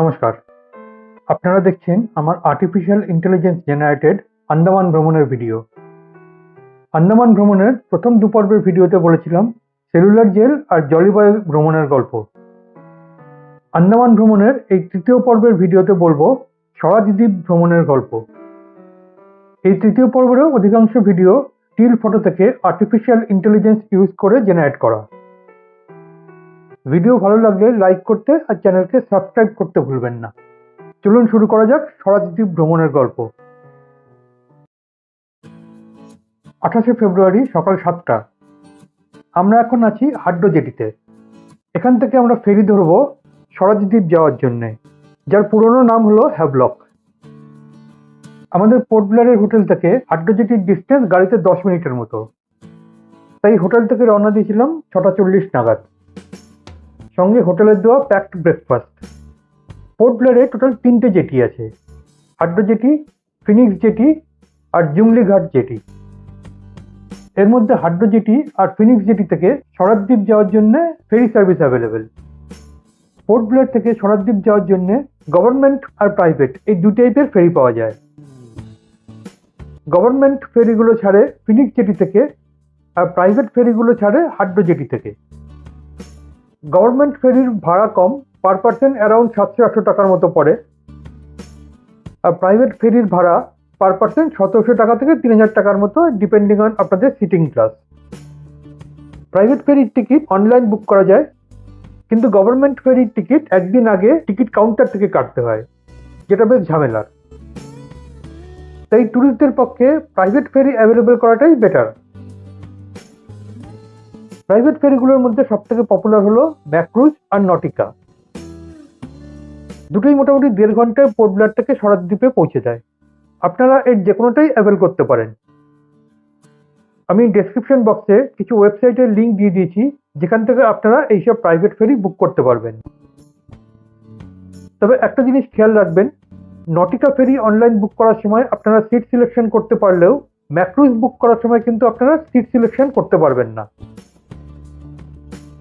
নমস্কার। আপনারা দেখছেন আমার আর্টিফিশিয়াল ইন্টেলিজেন্স জেনারেটেড আন্দামান ভ্রমণের ভিডিও আন্দামান ভ্রমণের প্রথম দু পর্বের ভিডিওতে বলেছিলাম সেলুলার জেল আর জলবায়ু ভ্রমণের গল্প। আন্দামান ভ্রমণের এই তৃতীয় পর্বের ভিডিওতে বলব স্বরাজ দ্বীপ ভ্রমণের গল্প। এই তৃতীয় পর্বেরও অধিকাংশ ভিডিও স্টিল ফটো থেকে আর্টিফিশিয়াল ইন্টেলিজেন্স ইউজ করে জেনারেট করা। ভিডিও ভালো লাগলে লাইক করতে আর চ্যানেলকে সাবস্ক্রাইব করতে ভুলবেন না। চলুন শুরু করা যাক স্বরাজদ্বীপ ভ্রমণের গল্প। আঠাশে ফেব্রুয়ারি সকাল সাতটা। আমরা এখন আছি হাড্ডো জেটিতে এখান থেকে আমরা ফেরি ধরবো স্বরাজদ্বীপ যাওয়ার জন্যে, যার পুরনো নাম হলো হ্যাভলক। আমাদের পোর্ট ব্লেয়ারের হোটেল থেকে হাড্ডো জেটির ডিস্টেন্স গাড়িতে দশ মিনিটের মতো। তাই হোটেল থেকে রওনা দিয়েছিলাম ছটা চল্লিশ নাগাদ। সঙ্গে হোটেলের দেওয়া প্যাকড ব্রেকফাস্ট পোর্ট ব্লেয়ারে টোটাল তিনটে জেটি আছে। হাড্ডো জেটি ফিনিক্স জেটি আর জুংলি ঘাট জেটি এর মধ্যে হাড্ডো জেটি আর ফিনিক্স জেটি থেকে সরাদ্বীপ যাওয়ার জন্য ferry service available Port Blair থেকে সরাদ্বীপ যাওয়ার জন্য গভর্নমেন্ট আর প্রাইভেট এই দু টাইপের ফেরি পাওয়া যায়। গভর্নমেন্ট ফেরিগুলো ছাড়ে ফিনিক্স জেটি থেকে আর প্রাইভেট ফেরিগুলো ছাড়ে হাড্ডো জেটি থেকে। গভর্নমেন্ট ফেরির ভাড়া কম পার পার্সন অ্যারাউন্ড সাতশো আটশো টাকার মতো পড়ে। আর প্রাইভেট ফেরির ভাড়া পার পার্সন সতেরোশো টাকা থেকে তিন হাজার টাকার মতো ডিপেন্ডিং অন আপনাদের সিটিং ক্লাস প্রাইভেট ফেরির টিকিট অনলাইন বুক করা যায়, কিন্তু গভর্নমেন্ট ফেরির টিকিট একদিন আগে টিকিট কাউন্টার থেকে কাটতে হয়, যেটা বেশ ঝামেলার। তাই ট্যুরিস্টদের পক্ষে প্রাইভেট ফেরি অ্যাভেলেবেল করাটাই বেটার প্রাইভেট ফেরিগুলোর মধ্যে সব থেকে পপুলার হলো ম্যাক্রুজ আর নটিকা দুটোই মোটামুটি দেড় ঘন্টায় পোর্ট ব্লার থেকে সরাদ্বীপে পৌঁছে যায়। আপনারা এর যে কোনোটাই অ্যাভেল করতে পারেন। আমি ডেসক্রিপশন বক্সে কিছু ওয়েবসাইটের লিঙ্ক দিয়ে দিয়েছি, যেখান থেকে আপনারা এইসব প্রাইভেট ফেরি বুক করতে পারবেন। তবে একটা জিনিস খেয়াল রাখবেন নটিকা ফেরি অনলাইন বুক করার সময় আপনারা সিট সিলেকশন করতে পারলেও ম্যাক্রুজ বুক করার সময় কিন্তু আপনারা সিট সিলেকশন করতে পারবেন না।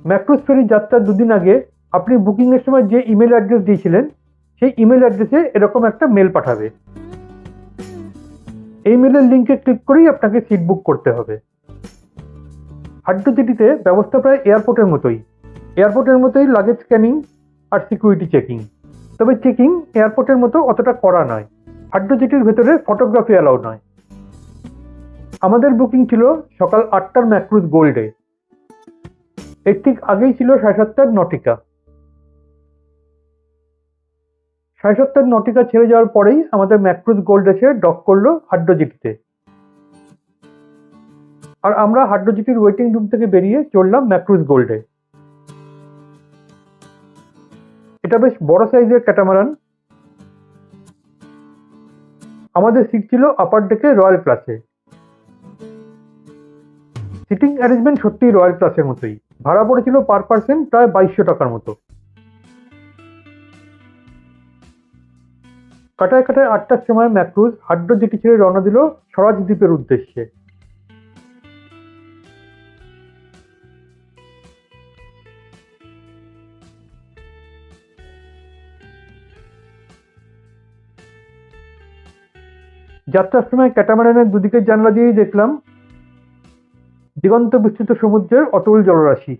ম্যাক্রোস ফেরি যাত্রার দুদিন আগে আপনি বুকিংয়ের সময় যে ইমেল অ্যাড্রেস দিয়েছিলেন, সেই ইমেল অ্যাড্রেসে এরকম একটা মেল পাঠাবে। এই মেলের লিঙ্কে ক্লিক করেই আপনাকে সিট বুক করতে হবে। হাড্ডো জেটিতে ব্যবস্থা প্রায় এয়ারপোর্টের মতোই। এয়ারপোর্টের মতোই লাগেজ স্ক্যানিং আর সিকিউরিটি চেকিং তবে চেকিং এয়ারপোর্টের মতো অতটা করা নয়। হাড্ডো জেটির ভেতরে ফটোগ্রাফি অ্যালাউ নয়। আমাদের বুকিং ছিল সকাল আটটার ম্যাক্রুজ গোল্ডে এর ঠিক আগেই ছিল সাড়ে সাতটার নটিকা। সাড়ে সাতটার নটিকা ছেড়ে যাওয়ার পরেই আমাদের ম্যাক্রুজ গোল্ড এসে ডক করল হাড্ডো জিটিতে আর আমরা হাড্ডো জিটির ওয়েটিং রুম থেকে বেরিয়ে চললাম ম্যাক্রুজ গোল্ডে। এটা বেশ বড় সাইজের ক্যাটামারান। আমাদের সিট ছিল আপার ডেকে রয়্যাল ক্লাসে সিটিং অ্যারেঞ্জমেন্ট সত্যিই রয়্যাল ক্লাসের মতোই। ভাড়া পড়েছিল পার পার্সন প্রায় বাইশশো টাকার মতো। কাটায় কাটায় আটটার সময় ম্যাক্রুজ হাড্ডো জেটি ছেড়ে রওনা দিল স্বরাজ দ্বীপের উদ্দেশ্যে। যাত্রার সময় ক্যাটামারানের দুদিকের জানলা দিয়েই দেখলাম দিগন্ত বিস্তৃত সমুদ্রের অতল জলরাশি।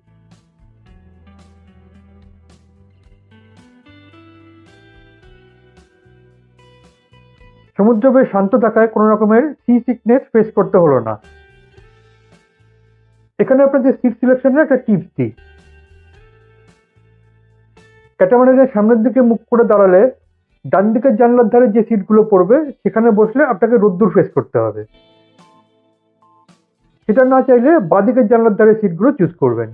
সমুদ্র বেশ শান্ত থাকায় কোনো রকমের সি সিকনেস ফেস করতে হলো না। এখানে আপনাদের সিট সিলেকশনের একটা টিপস দিই। ক্যাটামারানের সামনের দিকে মুখ করে দাঁড়ালে ডান দিকের জানলার ধারে যে সিটগুলো পড়বে, সেখানে বসলে আপনাকে রোদ্দুর ফেস করতে হবে। সেটা না চাইলে বাঁদিকের জানলার ধারে সিটগুলো চুজ করবেন।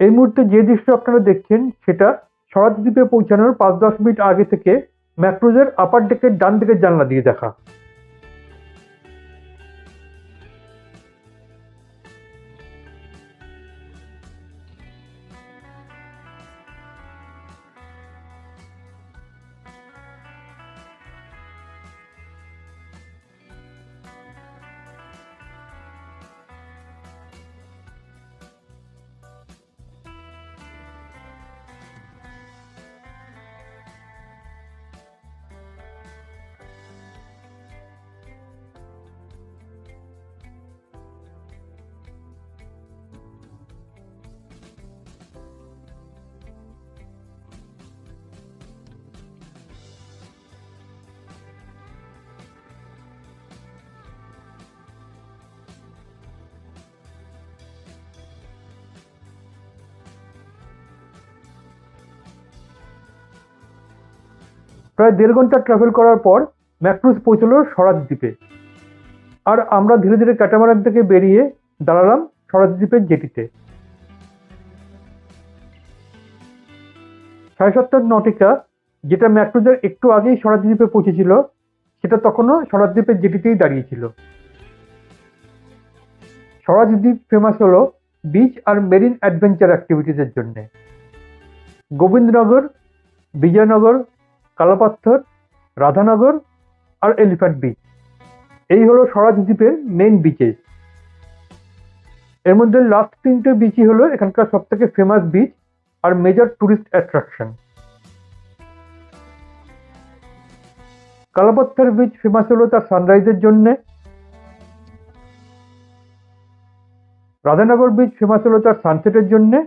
এই মুহূর্তে যে দৃশ্য আপনারা দেখছেন, সেটা স্বরাজদ্বীপে পৌঁছানোর পাঁচ দশ মিনিট আগে থেকে ম্যাক্রোজের আপার ডেকের ডান দিকের জানলা দিয়ে দেখা। প্রায় দেড় ঘণ্টা ট্রাভেল করার পর ম্যাক্রুজ পৌঁছলো স্বরাজ দ্বীপে। আর আমরা ধীরে ধীরে ক্যাটামারান থেকে বেরিয়ে দাঁড়ালাম স্বরাজ দ্বীপের জেটিতে সাড়ে সাতটার নটিকা, যেটা ম্যাক্রুজের একটু আগেই স্বরাজ দ্বীপে পৌঁছেছিল, সেটা তখনও স্বরাজ দ্বীপের জেটিতেই দাঁড়িয়েছিল। স্বরাজ দ্বীপ ফেমাস হলো বিচ আর মেরিন অ্যাডভেঞ্চার অ্যাক্টিভিটিসের জন্যে। গোবিন্দনগর, বিজয়নগর কালাপাথর, রাধানগর আর এলিফ্যান্ট বিচ। এই হলো স্বরাজ দ্বীপের মেন বিচেস এর মধ্যে লাস্ট তিনটে বিচই হলো এখানকার সব থেকে ফেমাস বিচ আর major tourist attraction Kalapathar beach famous হলো তার সানরাইজের জন্যে। রাধানগর বিচ ফেমাস হলো তার সানসেটের জন্যে।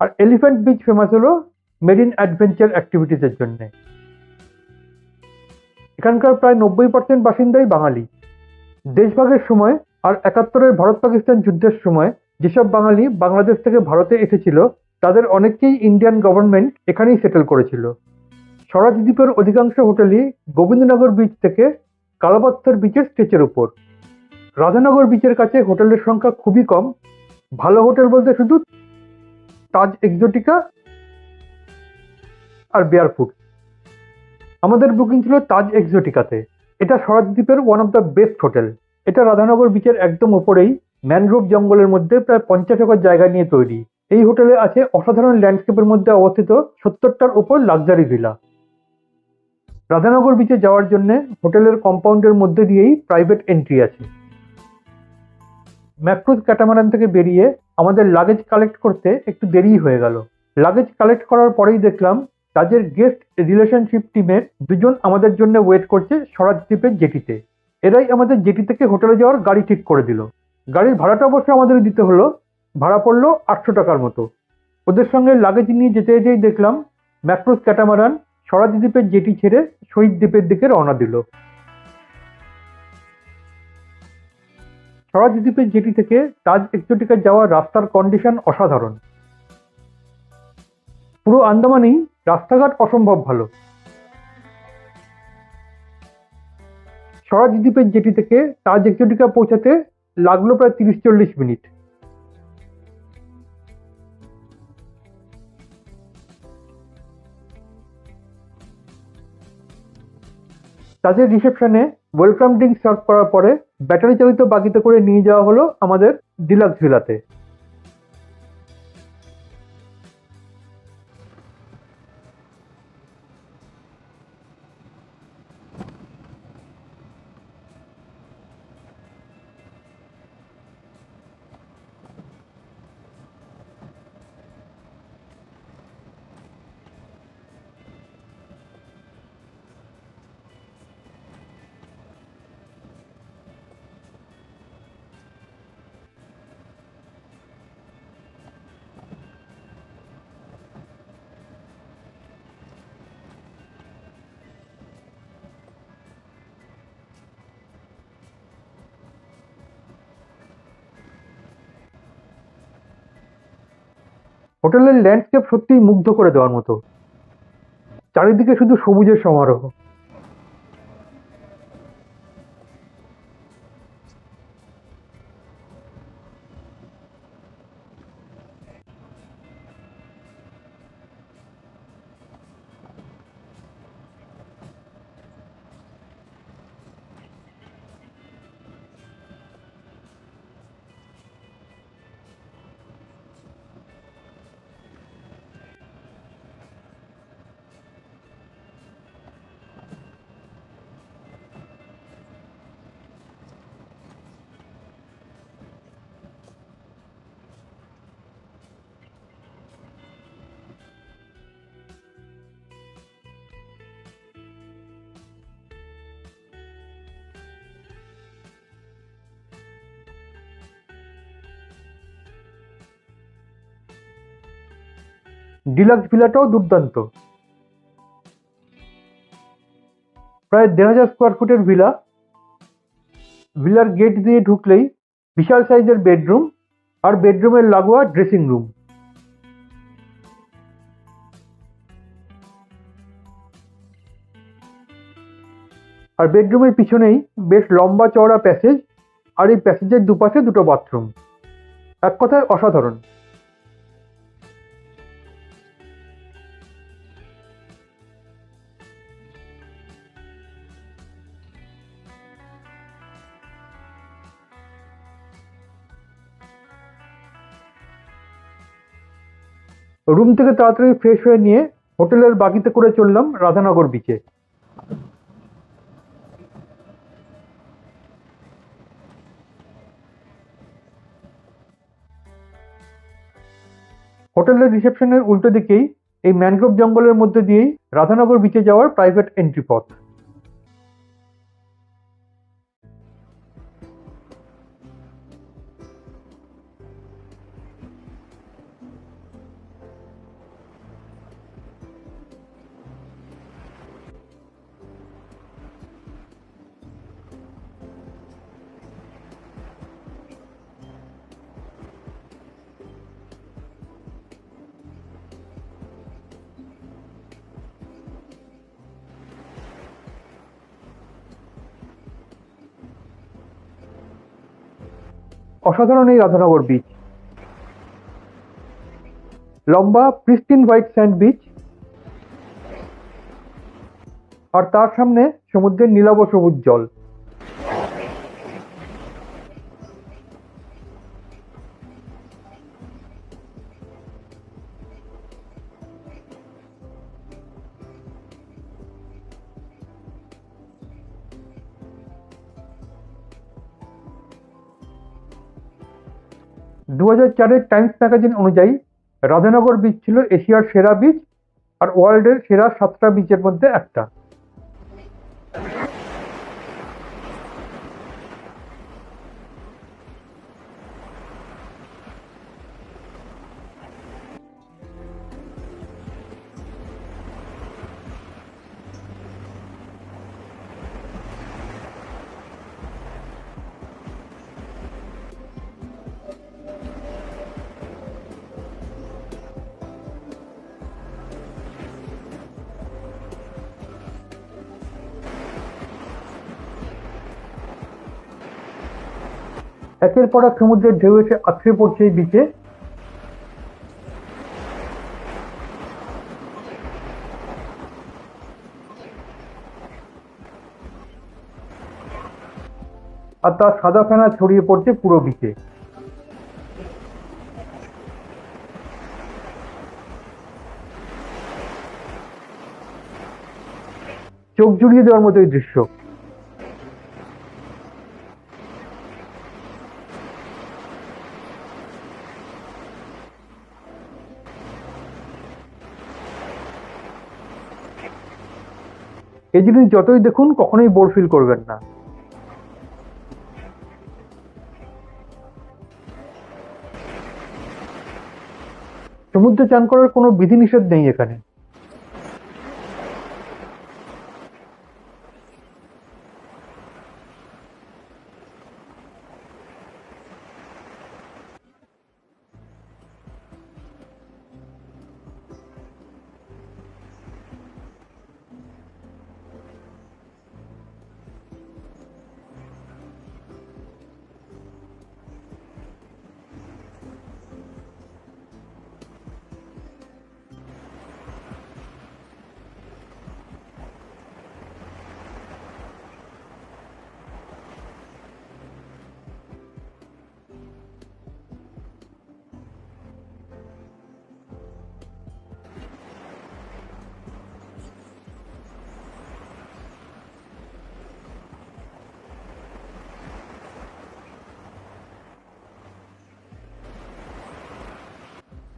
আর এলিফ্যান্ট বিচ ফেমাস হলো মেরিন অ্যাডভেঞ্চার অ্যাক্টিভিটিসের জন্য। এখানকার প্রায় নব্বই পার্সেন্ট বাসিন্দাই বাঙালি। দেশভাগের সময় আর একাত্তরের ভারত পাকিস্তান যুদ্ধের সময় যেসব বাঙালি বাংলাদেশ থেকে ভারতে এসেছিল, তাদের অনেককেই ইন্ডিয়ান গভর্নমেন্ট এখানেই সেটেল করেছিল। স্বরাজ দ্বীপের অধিকাংশ হোটেলই গোবিন্দনগর বিচ থেকে কালাপাত্থর বিচের স্টেচের উপর। রাধানগর বিচের কাছে হোটেলের সংখ্যা খুবই কম। ভালো হোটেল বলতে শুধু তাজ এক্সোটিকা আর বেয়ারফুট আমাদের বুকিং ছিল তাজ এক্সোটিকাতে। এটা স্বরাজ দ্বীপের one of the best hotel এটা রাধানগর বিচের একদম ওপরেই ম্যানগ্রোভ জঙ্গলের মধ্যে প্রায় পঞ্চাশ একর জায়গা নিয়ে তৈরি। এই হোটেলে আছে অসাধারণ ল্যান্ডস্কেপের মধ্যে অবস্থিত সত্তরটার উপর লাক্সারি ভিলা রাধানগর বিচে যাওয়ার জন্য হোটেলের কম্পাউন্ডের মধ্যে দিয়েই প্রাইভেট এন্ট্রি আছে। ম্যাক্রুজ ক্যাটামারান থেকে বেরিয়ে আমাদের লাগেজ কালেক্ট করতে একটু দেরি হয়ে গেল। লাগেজ কালেক্ট করার পরেই দেখলাম তাদের গেস্ট রিলেশনশিপ টিমের দুজন আমাদের জন্য ওয়েট করছে স্বরাজ দ্বীপের জেটিতে। এরাই আমাদের জেটি থেকে হোটেলে যাওয়ার গাড়ি ঠিক করে দিল। গাড়ির ভাড়াটা অবশ্য আমাদের দিতে হলো, ভাড়া পড়ল আটশো টাকার মতো। ওদের সঙ্গে লাগেজ নিয়ে যেতে যেতেই দেখলাম ম্যাক্রোস ক্যাটামারান স্বরাজ দ্বীপের জেটি ছেড়ে শহীদ দ্বীপের দিকে রওনা দিল। স্বরাজ দ্বীপের জেটি থেকে তাজ এক্সোটিকা যাওয়ার রাস্তার কন্ডিশন অসাধারণ। পুরো আন্দামানেই রাস্তাঘাট অসম্ভব ভালো। স্বরাজ দ্বীপের জেটি থেকে তাজ এক্সোটিকা পৌঁছাতে লাগল প্রায় তিরিশ চল্লিশ মিনিট। তাদের রিসেপশনে ওয়েলকাম ড্রিঙ্ক সার্ভ করার পরে ব্যাটারি চালিত বাগিতে করে নিয়ে যাওয়া হলো আমাদের ডিলাক্স ভিলাতে হোটেলের ল্যান্ডস্কেপ সত্যিই মুগ্ধ করে দেওয়ার মতো। চারিদিকে শুধু সবুজের সমারোহ। ডিলাক্স ভিলাটাও দুর্দান্ত। প্রায় দেড় হাজার স্কোয়ার ফুটের ভিলা ভিলার গেট দিয়ে ঢুকলেই বিশাল সাইজের বেডরুম আর বেডরুমের লাগোয়া ড্রেসিং রুম আর বেডরুমের পিছনেই বেশ লম্বা চওড়া প্যাসেজ আর এই প্যাসেজের দুপাশে দুটো বাথরুম এক কথায় অসাধারণ। রুম থেকে তাড়াতাড়ি ফ্রেশ হয়ে নিয়ে হোটেলের বাকিতে করে চললাম রাধানগর বিচে হোটেলের রিসেপশনের উল্টো দিকেই এই ম্যানগ্রোভ জঙ্গলের মধ্যে দিয়েই রাধানগর বিচে যাওয়ার প্রাইভেট এন্ট্রি পথ। অসাধারণ এই রাধানগর বিচ লম্বা প্রিস্টিন হোয়াইট স্যান্ড বিচ আর তার সামনে সমুদ্রের নীলাভ সবুজ জল। দু চারের টাইমস ম্যাগাজিন অনুযায়ী রাধানগর বীজ ছিল এশিয়ার সেরা বীজ আর ওয়ার্ল্ডের সেরা সাতটা বীজের মধ্যে একটা। একের পর এক সমুদ্রের ঢেউ এসে আছড়ে পড়ছে এই বিচে আর তার সাদা ফেনা ছড়িয়ে পড়ছে পুরো বিচে চোখ জুড়িয়ে দেওয়ার মতো এই দৃশ্য। জিনিস যতই দেখুন, কখনোই বোর ফিল করবেন না। সমুদ্রে চান করার কোনো বিধিনিষেধ নেই এখানে।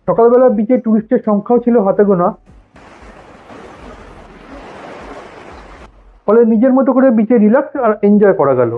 সকালবেলা বিচে টুরিস্টের সংখ্যাও ছিল হাতে গোনা ফলে নিজের মতো করে বিচে রিল্যাক্স আর এনজয় করা গেল।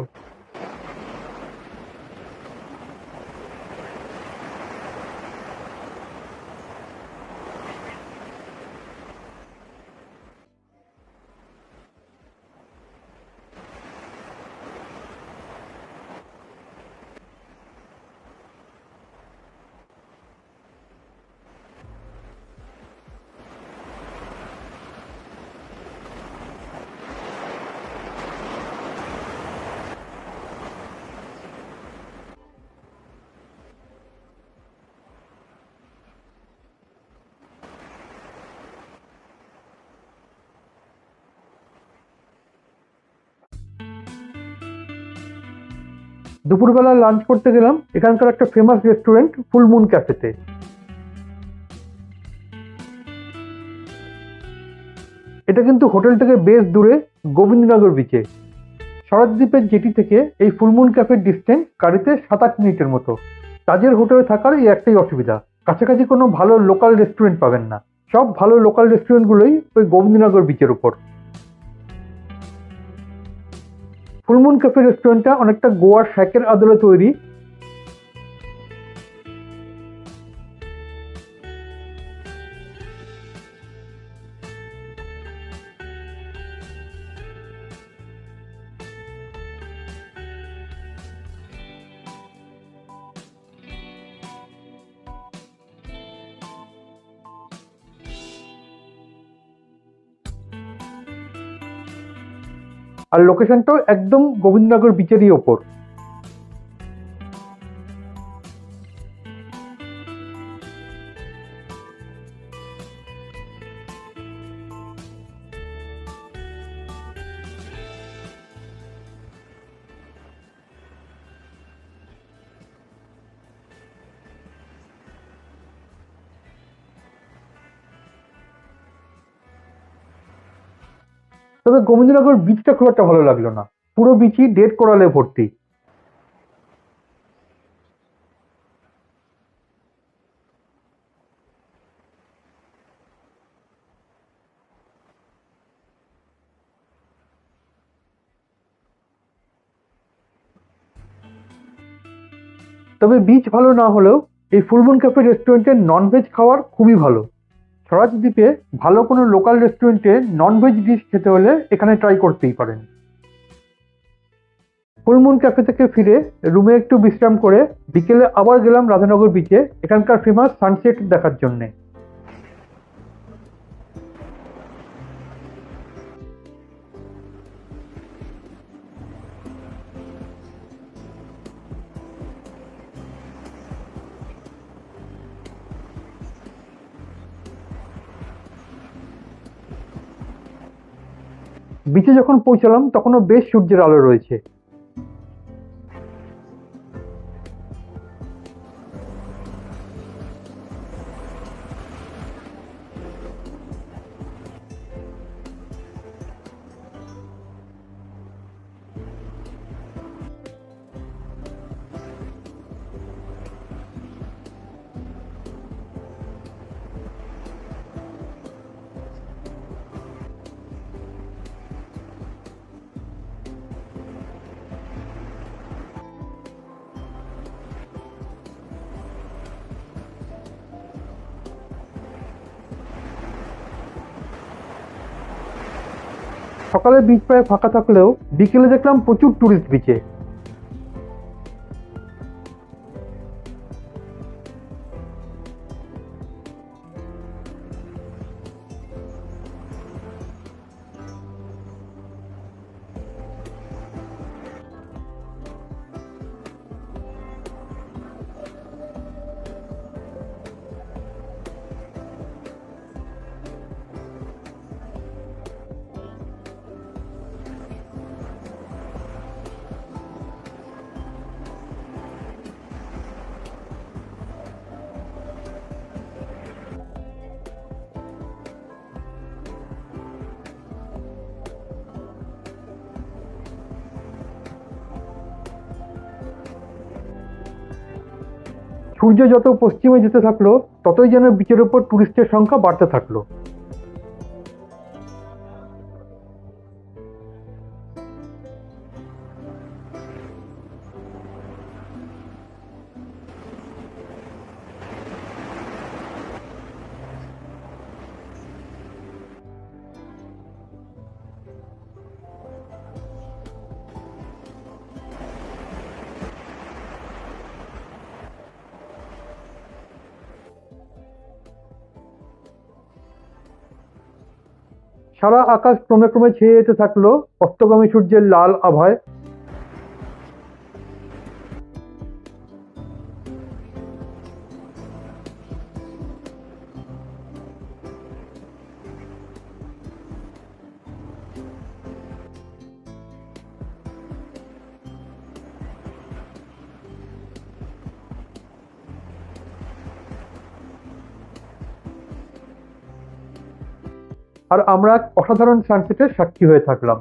দুপুরবেলা লাঞ্চ করতে গেলাম, এখানকার একটা ফেমাস রেস্টুরেন্ট ফুলমুন ক্যাফেতে এটা কিন্তু হোটেল থেকে বেশ দূরে, গোবিন্দনগর বিচে শরৎদ্বীপের জেটি থেকে এই ফুলমুন ক্যাফের ডিস্টেন্স গাড়িতে সাত আট মিনিটের মতো। তাজের হোটেলে থাকার এই একটাই অসুবিধা, কাছাকাছি কোনো ভালো লোকাল রেস্টুরেন্ট পাবেন না। সব ভালো লোকাল রেস্টুরেন্টগুলোই ওই গোবিন্দনগর বিচের উপর। ফুলমুন ক্যাফে রেস্টুরেন্টটা অনেকটা গোয়ার শ্যাকের আদলে তৈরি। আর লোকেশনটাও একদম গোবিন্দনগর বিচেরই ওপর। তবে গোবিন্দনগর বিচটা খুব একটা ভালো লাগল না। পুরো বিচই ডেট কোরালে ভর্তি। তবে বিচ ভালো না হলেও এই ফুলমুন ক্যাফে রেস্টুরেন্টের ননভেজ খাওয়ার খুবই ভালো। স্বরাজ দ্বীপে ভালো কোনো লোকাল রেস্টুরেন্টে ননভেজ ডিশ খেতে হলে এখানে ট্রাই করতেই পারেন। ফুলমুন ক্যাফে থেকে ফিরে রুমে একটু বিশ্রাম করে বিকেলে আবার গেলাম রাধানগর বিচে এখানকার ফেমাস সানসেট দেখার জন্যে। বিচে যখন পৌঁছালাম তখনও বেশ সূর্যের আলো রয়েছে। সকালে বিচ প্রায় ফাঁকা থাকলেও বিকেলে দেখলাম প্রচুর টুরিস্ট বিচে সূর্য যত পশ্চিমে যেতে থাকল ততই যেন বিচের ওপর টুরিস্টের সংখ্যা বাড়তে থাকল। সারা আকাশ ক্রমে ক্রমে ছেয়ে যেতে থাকল অস্তগামী সূর্যের লাল আভায়। আমরা অসাধারণ সানসেটের সাক্ষী হয়ে থাকলাম।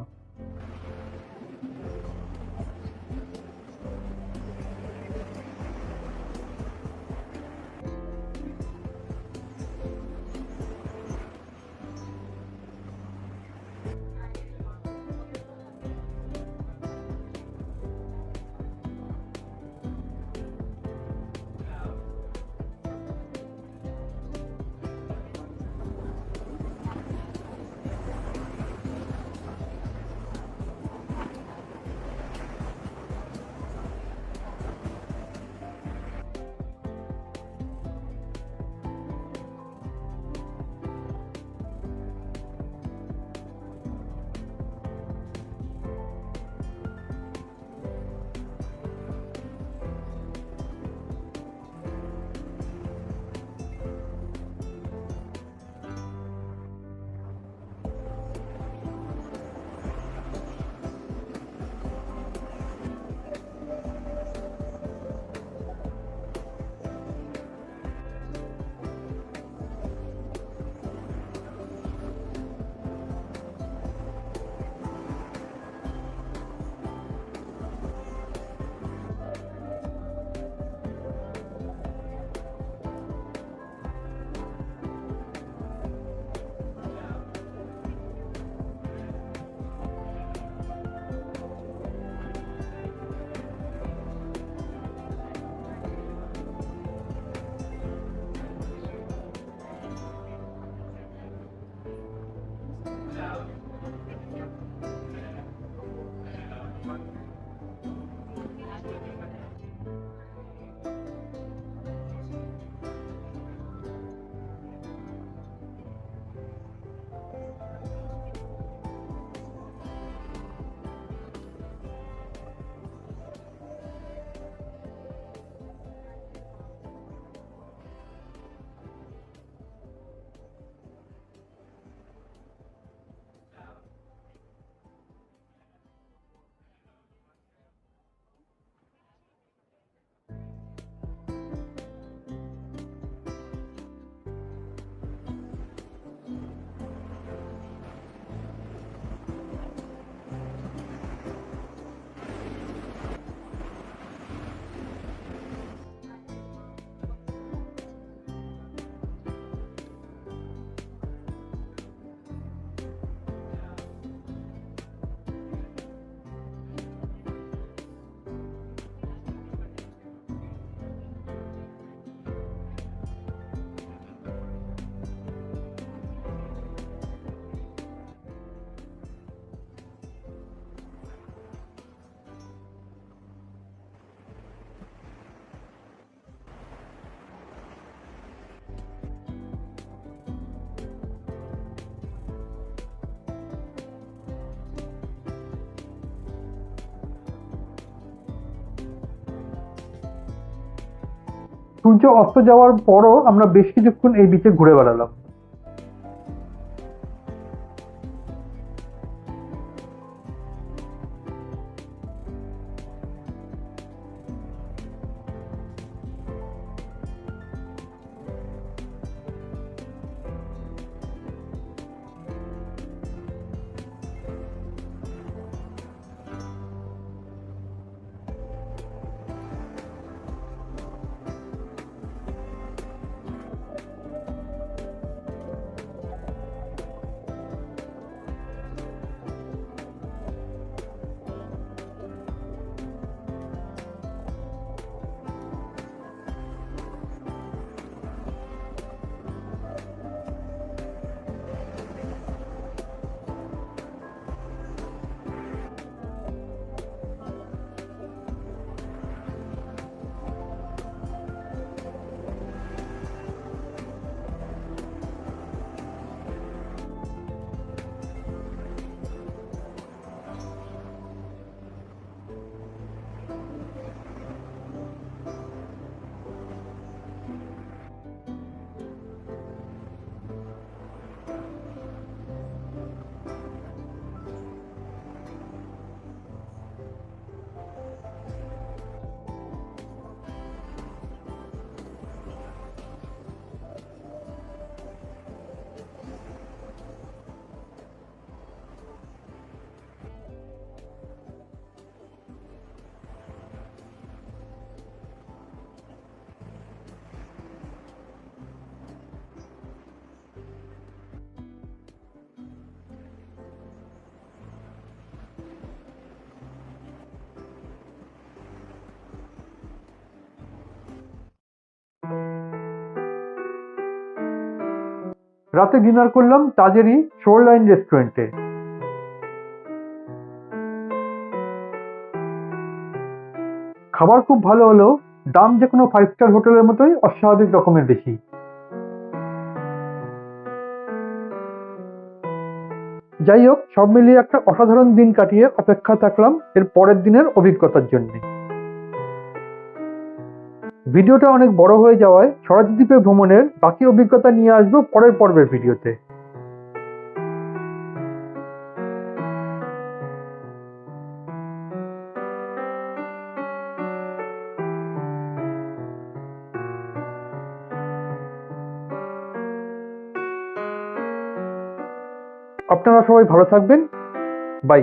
সূর্য অস্ত যাওয়ার পরও আমরা বেশ কিছুক্ষণ এই বিচে ঘুরে বেড়ালাম। রাতে ডিনার করলাম তাজেরই শোর লাইন রেস্টুরেন্টে। খাবার খুব ভালো হলেও দাম যে কোনো ফাইভ স্টার হোটেলের মতোই অস্বাভাবিক রকমের বেশি। যাই হোক, সব মিলিয়ে একটা অসাধারণ দিন কাটিয়ে অপেক্ষা থাকলাম এর পরের দিনের অভিজ্ঞতার জন্য। ভিডিওটা অনেক বড় হয়ে যাওয়ায় স্বরাজদ্বীপে ভ্রমণের বাকি অভিজ্ঞতা নিয়ে আসব পরের পর্বের ভিডিওতে। আপনারা সবাই ভালো থাকবেন। বাই